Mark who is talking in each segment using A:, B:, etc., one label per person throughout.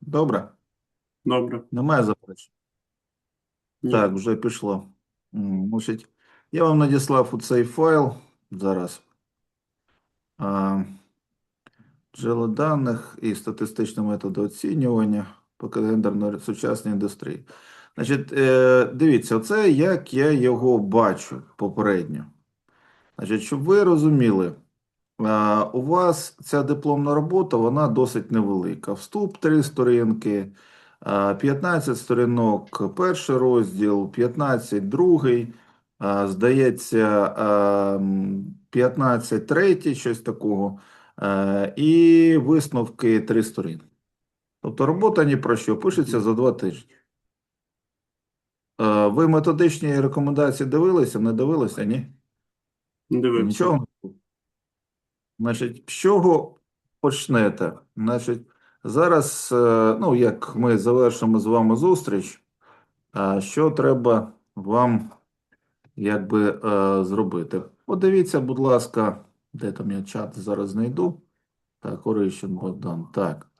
A: Добре?
B: Добре.
A: Немає заперечень?
B: Ні.
A: Так, вже пішло. Значить, я вам надіслав у цей файл зараз. А, джерела даних і статистичні методи оцінювання по гендерно-сучасній індустрії. Значить, е, дивіться, оце як я його бачу попередньо. Значить, щоб ви розуміли, у вас ця дипломна робота, вона досить невелика. Вступ три сторінки, 15 сторінок перший розділ, 15 другий, здається, а, 15 третій, щось такого, і висновки три сторінки. Тобто робота ні про що, пишеться за два тижні. Ви методичні рекомендації дивилися, не дивилися, ні?
B: Дивився.
A: Нічого. не було? Значить, з чого почнете? Значить, зараз, е, ну, як ми завершимо з вами зустріч, що треба вам якби е, зробити? Подивіться, будь ласка, де там я чат зараз знайду. Так, Орищин Богдан. Так.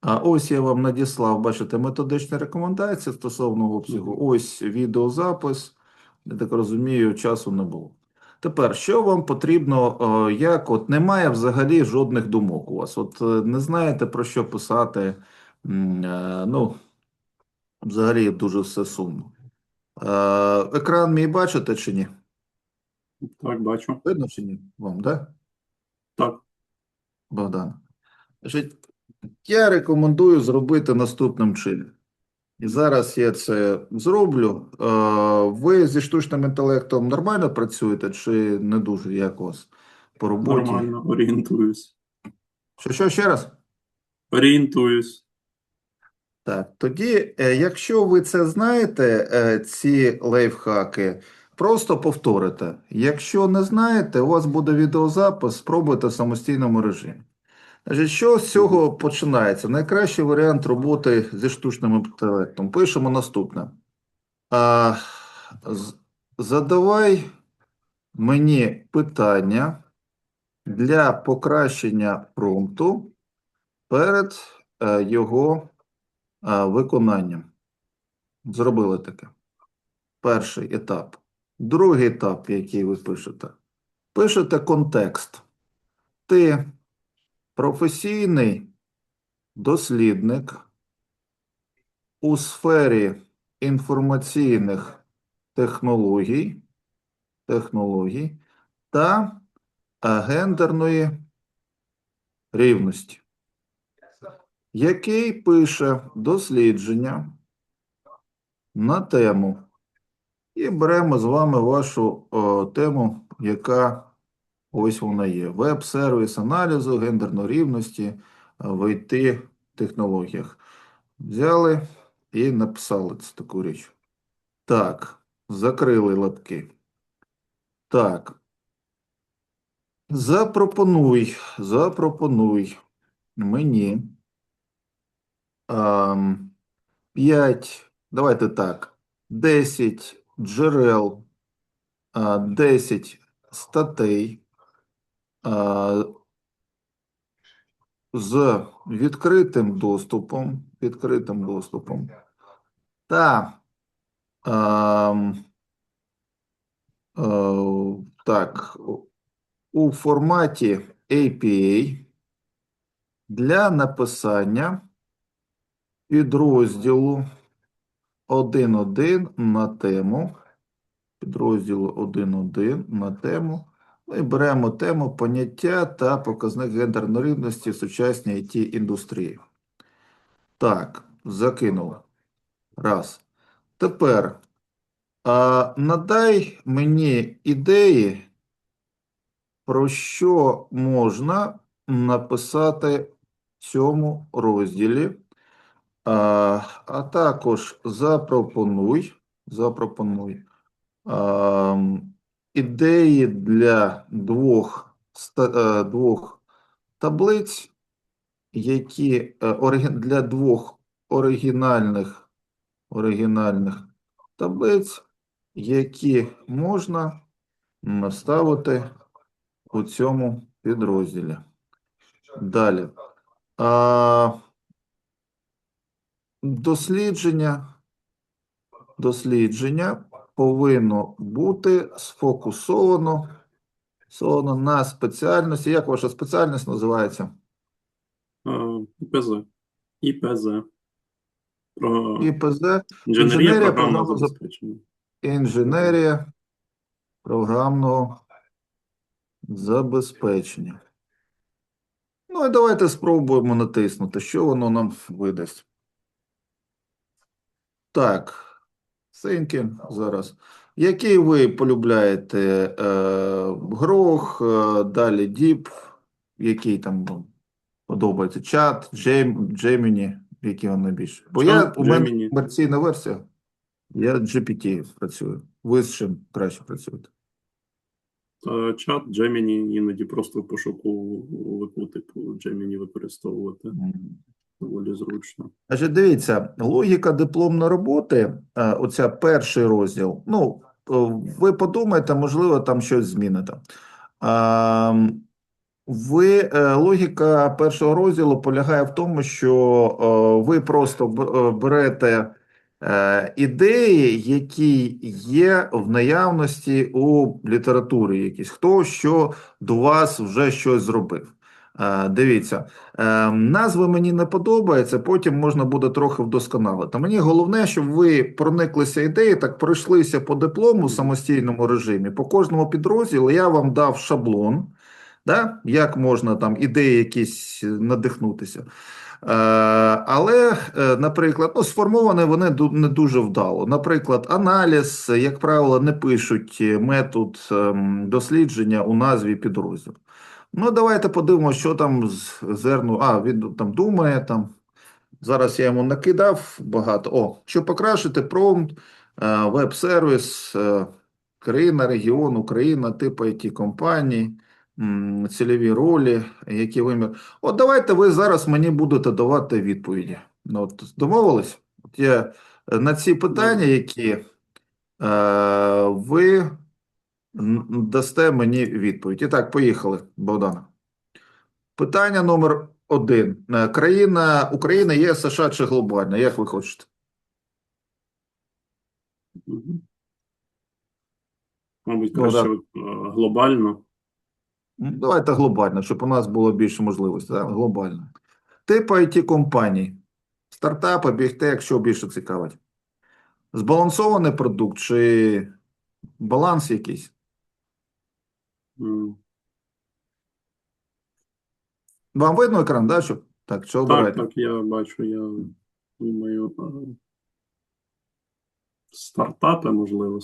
A: А ось я вам надіслав, бачите, методичні рекомендації стосовно обсягу. Ось відеозапис. Я так розумію, часу не було. Тепер, що вам потрібно, е, як от немає взагалі жодних думок у вас? От е, не знаєте про що писати, е, ну, взагалі дуже все сумно. Екран мій бачите чи ні?
B: Так, бачу.
A: Видно чи ні? Вам, так?
B: Так.
A: Богдан. Я рекомендую зробити наступним чином. І зараз я це зроблю. Е, Ви зі штучним інтелектом нормально працюєте чи не дуже як у вас по роботі?
B: Нормально, орієнтуюсь.
A: Що, що ще раз?
B: Орієнтуюсь.
A: Так, тоді, е, якщо ви це знаєте, е, ці лайфхаки, просто повторите. Якщо не знаєте, у вас буде відеозапис, спробуйте в самостійному режимі. Що з цього починається? Найкращий варіант роботи зі штучним інтелектом. Пишемо наступне. А, задавай мені питання для покращення промпту перед е, його е, виконанням. Зробили таке. Перший етап. Другий етап, який ви пишете. Пишете контекст. Ти професійний дослідник у сфері інформаційних технологій, технологій та е, гендерної рівності, який пише дослідження на тему. І беремо з вами вашу о, тему, яка ось вона є. Веб-сервіс аналізу гендерної рівності в IT-технологіях. Взяли і написали це таку річ. Так, закрили лапки. Так. Запропонуй, запропонуй мені ам, 5, давайте так, 10 джерел, 10 статей а, з відкритим доступом, відкритим доступом та ам, е, так, у форматі APA для написання підрозділу 1.1 на тему підрозділу 1.1 на тему. Ми беремо тему поняття та показник гендерної рівності в сучасній it індустрії. Так, закинули. Раз. Тепер а, надай мені ідеї, про що можна написати в цьому розділі. А, а також запропонуй, запропонуй ем, ідеї для двох, е, двох таблиць, які е, для двох оригінальних, оригінальних таблиць, які можна м, вставити у цьому підрозділі. Далі. А, дослідження, дослідження повинно бути сфокусовано на спеціальності. Як ваша спеціальність називається?
B: ІПЗ. ІПЗ. Про
A: ІПЗ,
B: інженерія програмного забезпечення.
A: інженерія програмного забезпечення. Ну і давайте спробуємо натиснути, що воно нам видасть. Так, thinking зараз. Який ви полюбляєте е, Грох, е, далі Діп, який там подобається? Чат, Джейм, Gemini, який вам найбільше? Бо я, у мене комерційна версія, я GPT працюю. Ви з чим краще працюєте?
B: Чат Gemini іноді просто в пошуковику типу Gemini використовувати. Доволі зручно.
A: Значить, дивіться, логіка дипломної роботи, е, оця перший розділ. Ну, е, ви подумайте, можливо, там щось зміните. Ви, е, логіка першого розділу полягає в тому, що ви просто берете ідеї, які є в наявності у літературі якісь. Хто що до вас вже щось зробив. Е, Дивіться, е, назви мені не подобаються, потім можна буде трохи вдосконалити. Мені головне, щоб ви прониклися ідеї, так пройшлися по диплому в самостійному режимі. По кожному підрозділу я вам дав шаблон, да? як можна там ідеї якісь надихнутися. Е, але, наприклад, ну, сформовані вони не дуже вдало. Наприклад, аналіз, як правило, не пишуть метод ем, дослідження у назві підрозділу. Ну, давайте подивимося, що там з зерну. А, він там думає там. Зараз я йому накидав багато. О, щоб покращити промпт, е, веб-сервіс, е, країна, регіон, Україна, тип it компаній, цільові ролі, які вимір. От давайте ви зараз мені будете давати відповіді. Ну, от, домовились? От я е, на ці питання, які е, ви дасте мені відповідь. І так, поїхали, Богдана. Питання номер один. Е, Країна Україна є США чи глобальна? Як ви хочете?
B: Мабуть,
A: Ну,
B: краще
A: да.
B: е, глобально.
A: Давайте глобально, щоб у нас було більше можливостей. Глобально. Тип it компаній. Стартапи, бігтек, що більше цікавить? Збалансований продукт чи баланс якийсь? Вам видно екран, да? Що? Так, що
B: Так,
A: обираєте?
B: так, я бачу, я думаю, стартапи, можливо.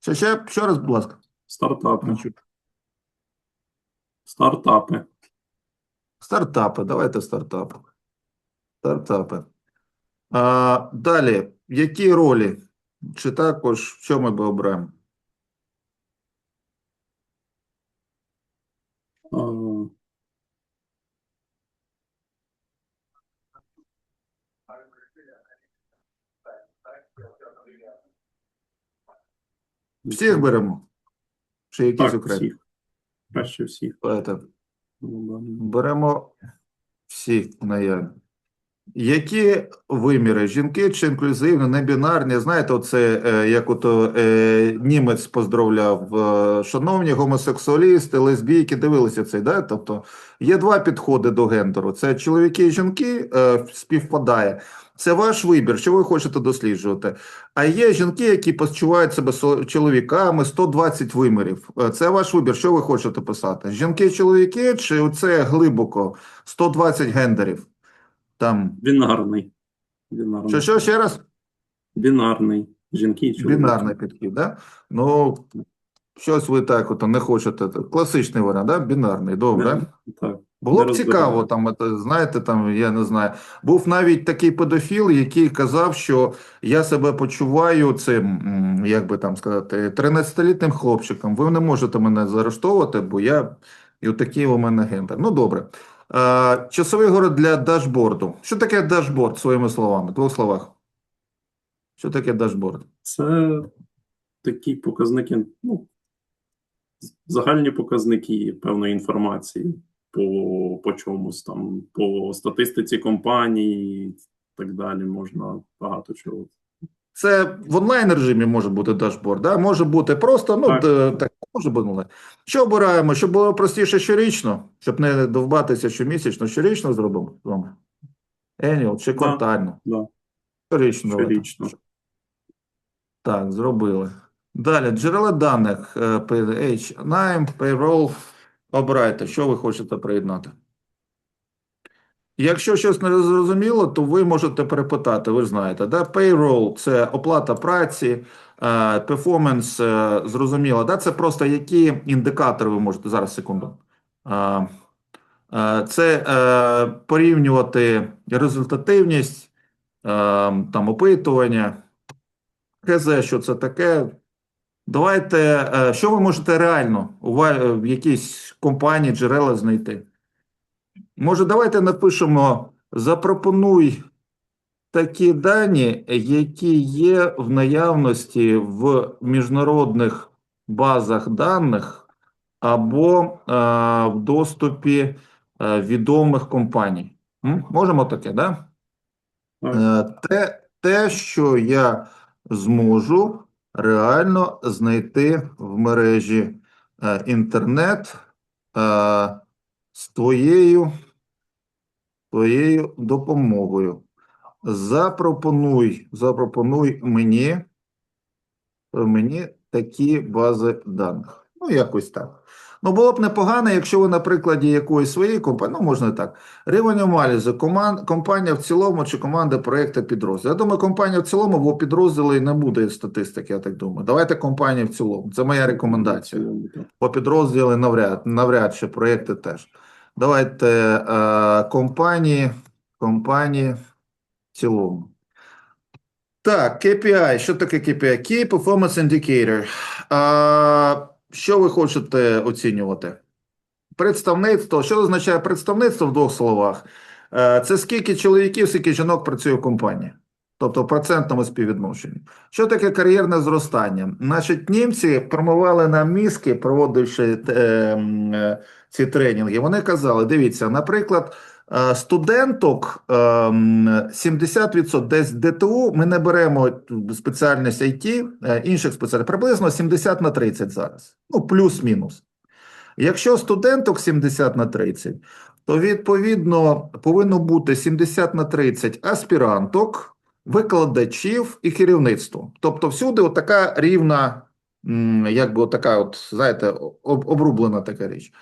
A: Ще, ще, ще раз, будь ласка.
B: Стартапи. Стартапи.
A: Стартапи, давайте стартапи. Стартапи. А, далі, які ролі? Чи також що ми би обираємо?
B: Е,
A: Всіх беремо? Чи якісь
B: Так,
A: окремі?
B: всіх. Краще всіх.
A: Давайте беремо всіх наявні. Які виміри? Жінки чи інклюзивні, небінарні? Знаєте, оце е, як ото е, німець поздравляв, е, шановні гомосексуалісти, лесбійки, дивилися цей, да? Тобто є два підходи до гендеру: це чоловіки і жінки е, співпадає. Це ваш вибір, що ви хочете досліджувати. А є жінки, які почувають себе чоловіками, 120 вимірів. Е, Це ваш вибір, що ви хочете писати? Жінки, чоловіки, чи оце глибоко 120 гендерів? Там
B: Бінарний. Бінарний.
A: що, що ще раз?
B: Бінарний. Жінки і чоловіки.
A: Бінарний підхід, да? Ну, щось ви так от не хочете. Класичний варіант, да? Бінарний, добре.
B: Так.
A: Було б цікаво, там, це, знаєте, там, я не знаю. Був навіть такий педофіл, який казав, що я себе почуваю цим, як би там сказати, 13-літнім хлопчиком. Ви не можете мене заарештовувати, бо я і такий у мене гендер. Ну, добре. А, часовий город для дашборду. Що таке дашборд, своїми словами, двох словах? Що таке дашборд?
B: Це такі показники, ну, загальні показники певної інформації по, по чомусь там, по статистиці компаній, так далі. Можна багато чого.
A: Це в онлайн режимі може бути дашборд, да? може бути просто, ну,
B: Так.
A: так, може бути онлайн. Що обираємо? Щоб було простіше щорічно, щоб не довбатися щомісячно, щорічно зробимо з вами. Annual чи квартально?
B: Да,
A: Щорічно.
B: щорічно.
A: Так, зробили. Далі, джерела даних, е, H, name, payroll. Обирайте, що ви хочете приєднати. Якщо щось не зрозуміло, то ви можете перепитати, ви знаєте, да? Payroll – це оплата праці, performance, е, зрозуміло, да? Це просто які індикатори ви можете, зараз, секунду. Е, е, Це порівнювати результативність, там, опитування, КЗ, що це таке. Давайте, що ви можете реально в якійсь компанії джерела знайти? Може, давайте напишемо: запропонуй такі дані, які є в наявності в міжнародних базах даних або е, в доступі е, відомих компаній. М? Можемо таке, да?
B: Так.
A: Е, Те, те, що я зможу реально знайти в мережі е, інтернет е, з твоєю, твоєю допомогою. Запропонуй, запропонуй мені, мені такі бази даних. Ну, якось так. Ну, було б непогано, якщо ви на прикладі якоїсь своєї компанії, ну, можна так, Рівень аналізу, коман, компанія в цілому чи команда проєкту підрозділ. Я думаю, компанія в цілому, бо підрозділи не буде статистики, я так думаю. Давайте компанія в цілому. Це моя рекомендація. По підрозділи навряд, навряд чи проєкти теж. Давайте е, компанії, компанії в цілому. Так, KPI. Що таке KPI? Key Performance Indicator. А, що ви хочете оцінювати? Представництво. Що означає представництво в двох словах? Е, Це скільки чоловіків, скільки жінок працює в компанії. Тобто в процентному співвідношенні. Що таке кар'єрне зростання? Значить, німці промивали нам мізки, проводивши е, е, ці тренінги. Вони казали: дивіться, наприклад, е, студенток е, 70% десь ДТУ. Ми не беремо спеціальність IT, е, інших спеціальностей, приблизно 70 на 30 зараз. Ну, плюс-мінус. Якщо студенток 70 на 30, то відповідно повинно бути 70 на 30 аспіранток, викладачів і керівництво. Тобто всюди от така рівна, якби от така, от, знаєте, об- обрублена така річ.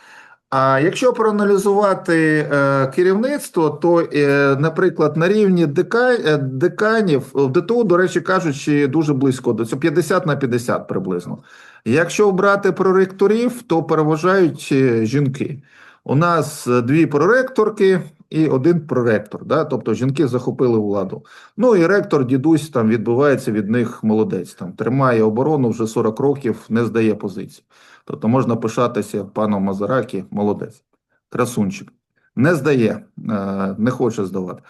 A: А якщо проаналізувати е, керівництво, то, е, наприклад, на рівні дека, е, деканів в ДТУ, до речі, кажучи, дуже близько до цього 50 на 50 приблизно. Якщо брати проректорів, то переважають е, жінки. У нас дві проректорки і один проректор. Да? Тобто жінки захопили владу. Ну і ректор, дідусь, там відбувається від них молодець. Там тримає оборону вже 40 років, не здає позиції. Тобто можна пишатися паном Мазаракі, молодець, красунчик. Не здає, е, не хоче здавати.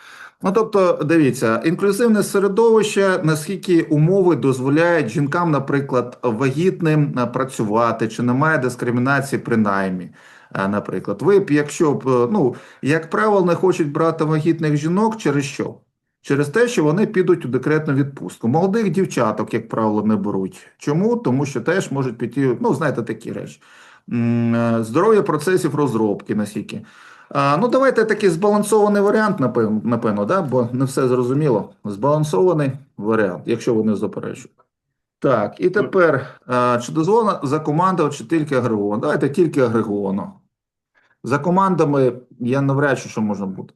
A: Ну, тобто, дивіться, інклюзивне середовище, наскільки умови дозволяють жінкам, наприклад, вагітним е, працювати, чи немає дискримінації при наймі. Наприклад, ви б, якщо б, е, ну, як правило, не хочуть брати вагітних жінок, через що? Через те, що вони підуть у декретну відпустку. Молодих дівчаток, як правило, не беруть. Чому? Тому що теж можуть піти, ну, знаєте, такі речі. Е, Здоров'я процесів розробки, наскільки. Ну, давайте такий збалансований варіант, напевно, напевно, да? бо не все зрозуміло. Збалансований варіант, якщо ви не заперечуєте. Так, і тепер, чи дозволено за командою, чи тільки агреговано? Давайте тільки агреговано. За командами я навряд чи що може бути.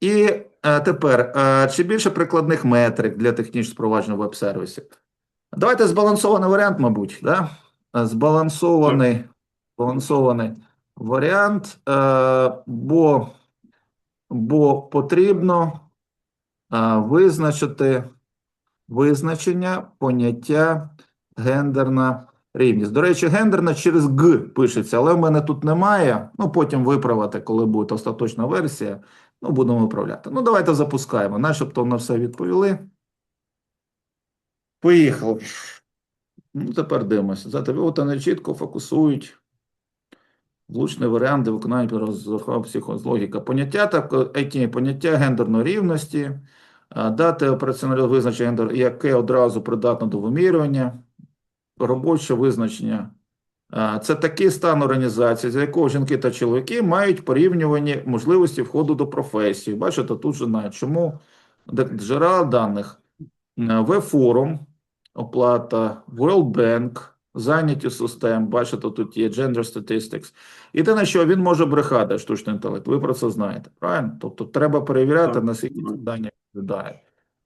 A: І е, тепер, е, чи більше прикладних метрик для технічного впровадження веб-сервісів? Давайте збалансований варіант, мабуть, да? Е, Збалансований, збалансований варіант, е, бо, бо потрібно е, визначити визначення поняття гендерна рівність. До речі, гендерна через Г пишеться, але в мене тут немає. Ну, потім виправити, коли буде остаточна версія. Ну, будемо виправляти. Ну, давайте запускаємо. Начебто на все відповіли. Поїхали. Ну, тепер дивимося. За тебе вони чітко фокусують. Влучний варіант, виконання підрозділу психологіка. Поняття так, які поняття гендерної рівності, Дати операціональне визначення, гендер, яке одразу придатне до вимірювання, робоче визначення. Це такий стан організації, за якого жінки та чоловіки мають порівнювані можливості входу до професії. Бачите, тут же навіть чому джерела даних В-форум, оплата, World Bank, зайняті систем, бачите, тут є Gender Statistics. І те, на що він може брехати, штучний інтелект. Ви про це знаєте, правильно? Тобто треба перевіряти,
B: Так,
A: наскільки ці
B: знаю.
A: дані відповідають.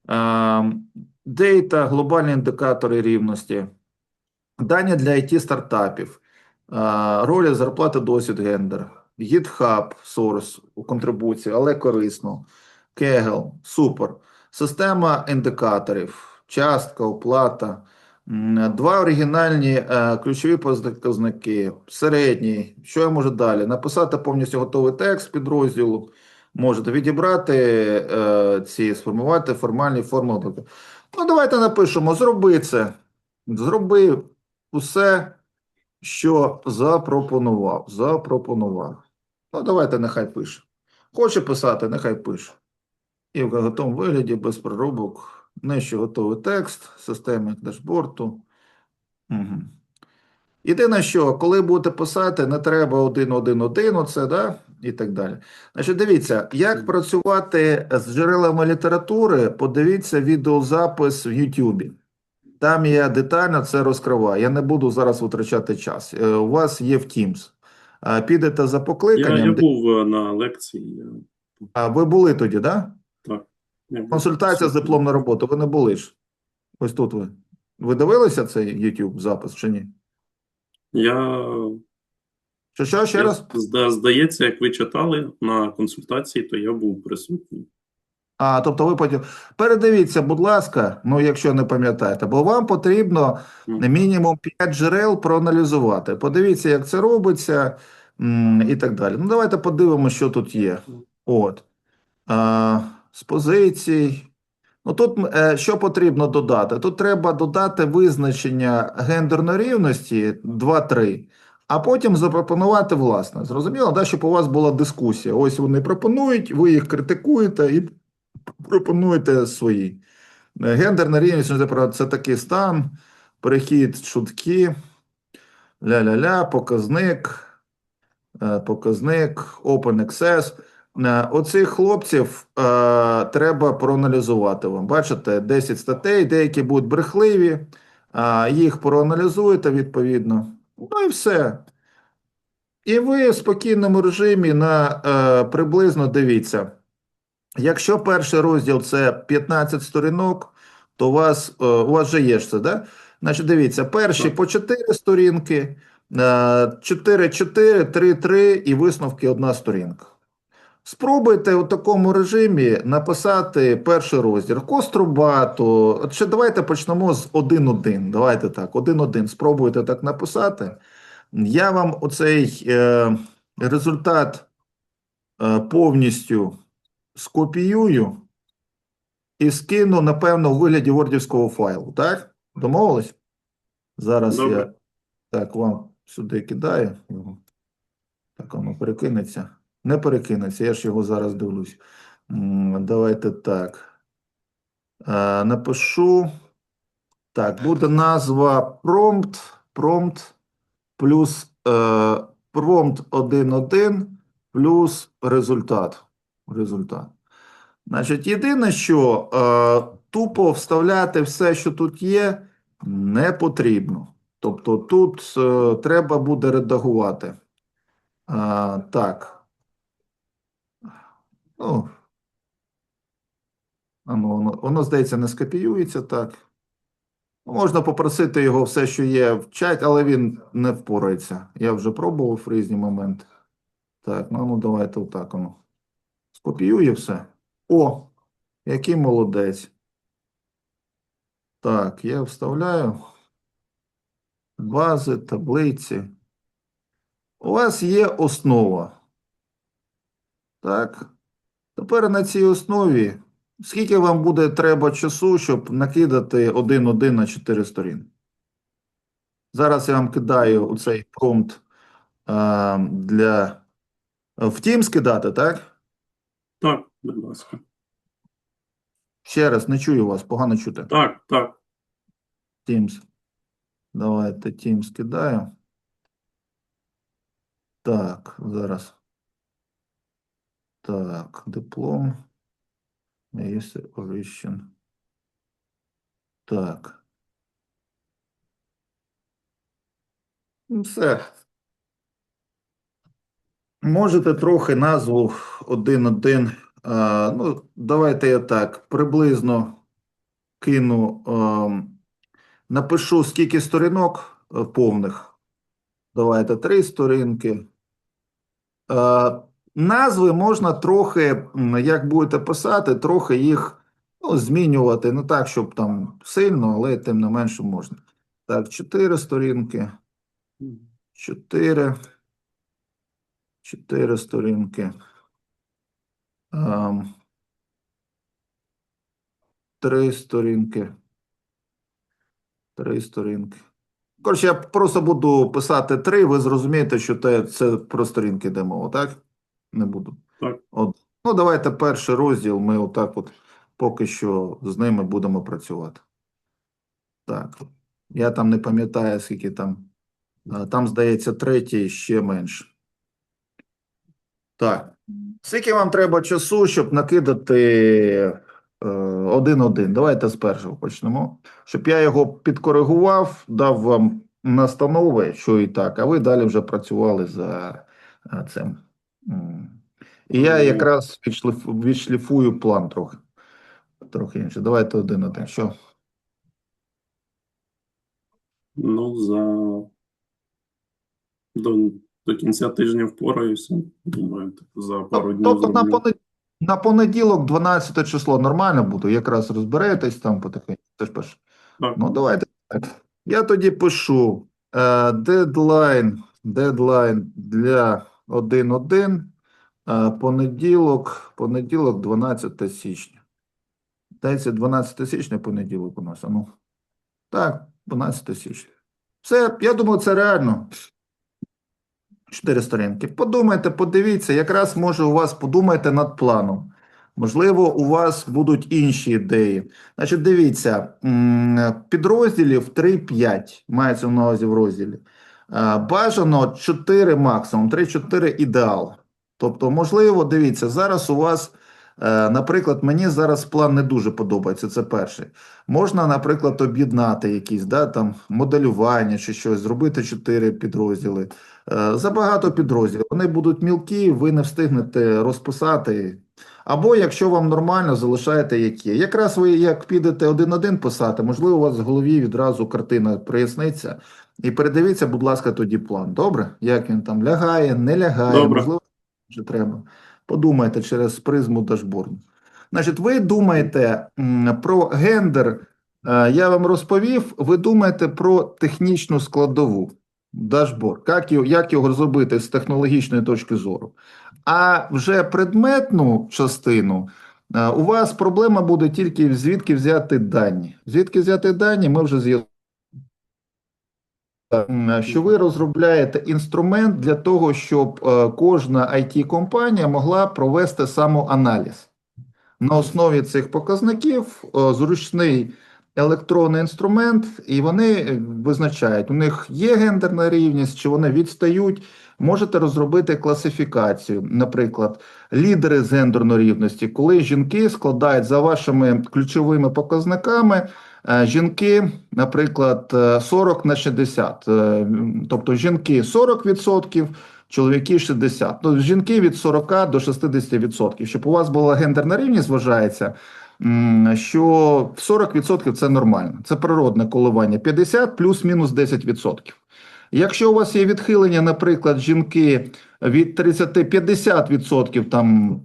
A: Ем, Дейта, глобальні індикатори рівності, дані для IT-стартапів, е, ролі зарплати, досвід, гендер, GitHub, source у контрибуції, але корисно, Kaggle, супер. Система індикаторів, частка, оплата, два оригінальні е, ключові показники, середній, що я можу далі? Написати повністю готовий текст підрозділу, можете відібрати е, ці, сформувати формальні формули. Ну, давайте напишемо, зроби це, зроби усе, що запропонував, запропонував. Ну, давайте нехай пише. Хоче писати, нехай пише. І в готовому вигляді, без проробок, нижче готовий текст, системи дашборту. Угу. Єдине, що коли будете писати, не треба один-один-один, оце, да? і так далі. Значить, дивіться, як працювати з джерелами літератури, подивіться відеозапис в Ютубі. Там я детально це розкриваю. Я не буду зараз витрачати час. Е, У вас є в Teams. Підете за покликанням.
B: я
A: де-
B: був е, на лекції.
A: А ви були тоді, так? Да? Консультація з
B: присутній.
A: дипломною роботою, ви не були ж. Ось тут ви. Ви дивилися цей YouTube запис чи ні?
B: Я,
A: Що, що, ще
B: я
A: раз?
B: здається, як ви читали на консультації, то я був присутній.
A: А, тобто ви потім. Передивіться, будь ласка, ну якщо не пам'ятаєте, бо вам потрібно мінімум 5 джерел проаналізувати. Подивіться, як це робиться, і так далі. Ну, давайте подивимося, що тут є. От. А, з позицій. Ну, тут е, що потрібно додати? Тут треба додати визначення гендерної рівності 2-3, а потім запропонувати власне. Зрозуміло, да, щоб у вас була дискусія. Ось вони пропонують, ви їх критикуєте і пропонуєте свої. Е, Гендерна рівність ну, це такий стан, перехід шутки, ля-ля-ля, показник, е, показник, open access. Е, Оцих хлопців е, треба проаналізувати вам. Бачите, 10 статей, деякі будуть брехливі, е, їх проаналізуєте відповідно. Ну і все. І ви в спокійному режимі на е, приблизно дивіться. Якщо перший розділ це 15 сторінок, то у вас, е, у вас же є це, да? Значить, дивіться, перші по 4 сторінки, 4-4, 3-3 і висновки одна сторінка. Спробуйте у такому режимі написати перший розділ. Кострубату. От ще давайте почнемо з 1-1. Давайте так, 1-1. Спробуйте так написати. Я вам оцей е, результат е, повністю скопіюю і скину, напевно, у вигляді вордівського файлу. Так? Домовились? Зараз я так вам сюди кидаю. Так воно перекинеться. Не перекинеться, я ж його зараз дивлюсь. Давайте так. Е, Напишу. Так, буде назва prompt, prompt плюс е, prompt 1.1 плюс результат. Результат. Значить, єдине, що е, тупо вставляти все, що тут є, не потрібно. Тобто тут треба буде редагувати. Так. Ну, воно, воно, здається, не скопіюється так. Ну, Можна попросити його все, що є в чаті, але він не впорається. Я вже пробував в різні моменти. Так, ну, ну давайте отак воно. Скопіює все. О, який молодець. Так, я вставляю бази, таблиці. У вас є основа. Так. Тепер на цій основі, скільки вам буде треба часу, щоб накидати один-один на 4 сторін? Зараз я вам кидаю у цей промпт а, для в Teams кидати, так?
B: Так, будь ласка.
A: Ще раз, не чую вас, погано чути.
B: Так, так.
A: Teams. Давайте Teams кидаю. Так, зараз. Так, диплом. Є origin. Так. Ну, Все. Можете трохи назву один-один. Ну, давайте я так, приблизно кину. ем, Напишу, скільки сторінок е, повних. Давайте три сторінки. Е, назви можна трохи, як будете писати, трохи їх ну, змінювати. Не так, щоб там сильно, але тим не менше можна. Так, чотири сторінки. Чотири. Чотири сторінки. Ем, три сторінки. Три сторінки. Коротше, я просто буду писати три, ви зрозумієте, що це про сторінки йде мова, так? Не буду.
B: Так.
A: От. Ну, давайте перший розділ, ми отак от поки що з ними будемо працювати. Так. Я там не пам'ятаю, скільки там. Там, здається, третій ще менше. Так. Скільки вам треба часу, щоб накидати е, один-один? Давайте з першого почнемо. Щоб я його підкоригував, дав вам настанови, що і так, а ви далі вже працювали за е, цим. І я
B: Ну.
A: якраз відшліфую план трохи. Трохи інше. Давайте один-один. Що?
B: Ну, за до, до кінця тижня впораюся. Думаю, за пару днів
A: Тобто на понеділок, на понеділок, 12 число, нормально буде, якраз розберетесь там потихеньку. Це ж перше. Ну, давайте. Я тоді пишу е, дедлайн, дедлайн для 1.1, е, понеділок, понеділок, 12 січня. Здається, 12 січня понеділок у нас, ну. Так, 12 січня. Все, я думаю, це реально. Чотири сторінки. Подумайте, подивіться, якраз може у вас подумайте над планом. Можливо, у вас будуть інші ідеї. Значить, дивіться, підрозділів 3-5 мається на увазі в розділі. Е, Бажано 4 максимум, 3-4 ідеал. Тобто, можливо, дивіться, зараз у вас, е, наприклад, мені зараз план не дуже подобається, це перший. Можна, наприклад, об'єднати якісь, да, там, моделювання чи щось, зробити 4 підрозділи. Е, Забагато підрозділів. Вони будуть мілкі, ви не встигнете розписати. Або, якщо вам нормально, залишаєте як є. Якраз ви як підете один-один писати, можливо, у вас в голові відразу картина проясниться. І передивіться, будь ласка, тоді план. Добре? Як він там лягає, не лягає,
B: Добре.
A: можливо, вже треба. Подумайте через призму дашборду. Значить, ви думаєте про гендер, е, я вам розповів, ви думаєте про технічну складову. Дашборд, як його, як його зробити з технологічної точки зору. А вже предметну частину е, у вас проблема буде тільки звідки взяти дані. Звідки взяти дані, ми вже з'ясували, що ви розробляєте інструмент для того, щоб е, кожна IT-компанія могла провести самоаналіз. На основі цих показників е, зручний електронний інструмент, і вони е, визначають, у них є гендерна рівність, чи вони відстають. Можете розробити класифікацію, наприклад, лідери з гендерної рівності, коли жінки складають за вашими ключовими показниками. Е, Жінки, наприклад, е, 40 на 60, е, тобто жінки 40%, чоловіки 60%. Ну, жінки від 40 до 60%. Щоб у вас була гендерна рівність, вважається, що 40% це нормально. Це природне коливання. 50 плюс-мінус 10%. Якщо у вас є відхилення, наприклад, жінки від 30-50% там,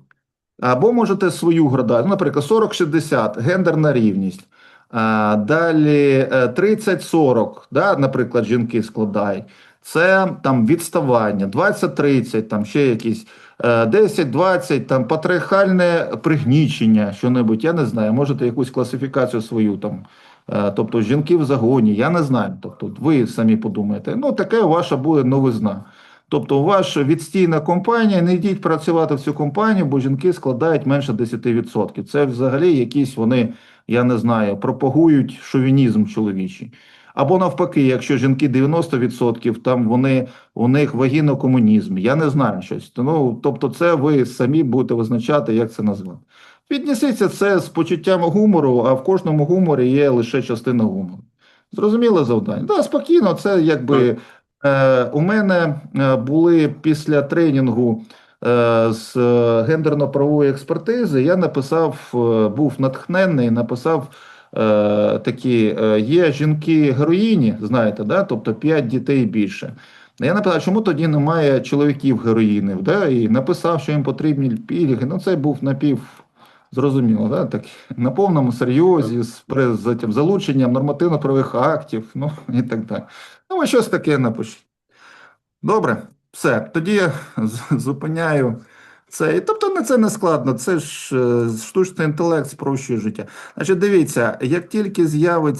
A: або можете свою градацію, наприклад, 40-60, гендерна рівність. Далі е, 30-40, да, наприклад, жінки складають. Це там відставання, 20-30, там ще якісь е, 10-20, там патріархальне пригнічення, що-небудь, я не знаю, можете якусь класифікацію свою там. Е, Тобто жінки в загоні, я не знаю. Тобто ви самі подумаєте. Ну, таке ваша буде новизна. Тобто, вас відстійна компанія, не йдіть працювати в цю компанію, бо жінки складають менше 10%. Це взагалі якісь вони, я не знаю, пропагують шовінізм чоловічий. Або навпаки, якщо жінки 90%, там вони у них вагінокомунізм. Я не знаю щось. Ну, тобто, це ви самі будете визначати, як це назвати. Віднесіться це з почуттям гумору, а в кожному гуморі є лише частина гумору. Зрозуміле завдання? Да, спокійно, це якби е, у мене е, були після тренінгу з е, гендерно-правової експертизи. Я написав, е, був натхненний, написав е, такі: е, є жінки-героїні, знаєте, да? тобто 5 дітей і більше. Я написав, чому тоді немає чоловіків-героїнів, да? і написав, що їм потрібні пільги. Ну, це був напів. Зрозуміло, да? так, на повному серйозі, з, при- з цим залученням нормативно-правових актів, ну і так далі. Ну, ви щось таке напишіть. Добре, все. Тоді я зупиняю це. Тобто, не це не складно, це ж е, штучний інтелект спрощує життя. Значить, дивіться, як тільки з'явиться.